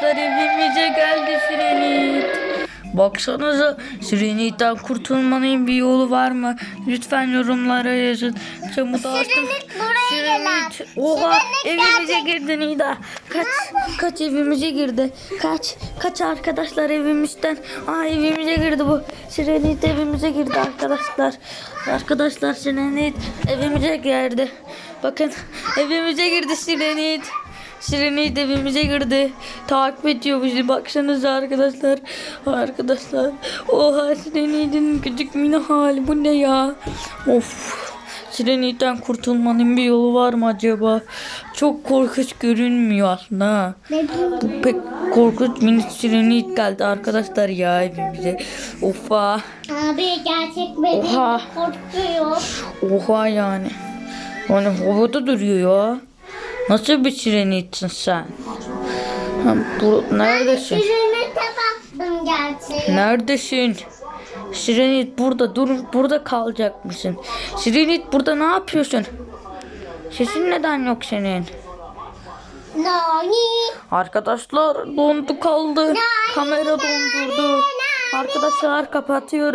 Arkadaşlar evimize geldi Sirenit. Baksanıza Sirenit'ten kurtulmanın bir yolu var mı? Lütfen yorumlara yazın. Camı da açtım. buraya. Sirenit. Oha Sirenit evimize girdi Nida. Kaç kaç evimize girdi. Kaç kaç arkadaşlar evimizden. Aa evimize girdi bu. Sirenit evimize girdi arkadaşlar. Arkadaşlar Sirenit evimize girdi. Bakın evimize girdi Sirenit. Sirenit evimize girdi. Takip ediyor bizi. Baksanıza arkadaşlar. Arkadaşlar. Oha Sirenit'in küçük mini hali. Bu ne ya? Of. Sirenit'ten kurtulmanın bir yolu var mı acaba? Çok korkunç görünmüyor aslında. Bu pek korkunç mini Sirenit geldi arkadaşlar ya evimize. Oha. Abi gerçek bebeğim Oha. korkuyor. Oha yani. Yani havada duruyor ya. Nasıl bir Sirenit'sin sen? Ha, bu, neredesin? Sirenete baktım gerçek. Neredesin? Sirenit burada dur burada kalacak mısın? Sirenit burada ne yapıyorsun? Sesin neden yok senin? Nani? Arkadaşlar dondu kaldı. Kamera dondurdu. Arkadaşlar kapatıyorum.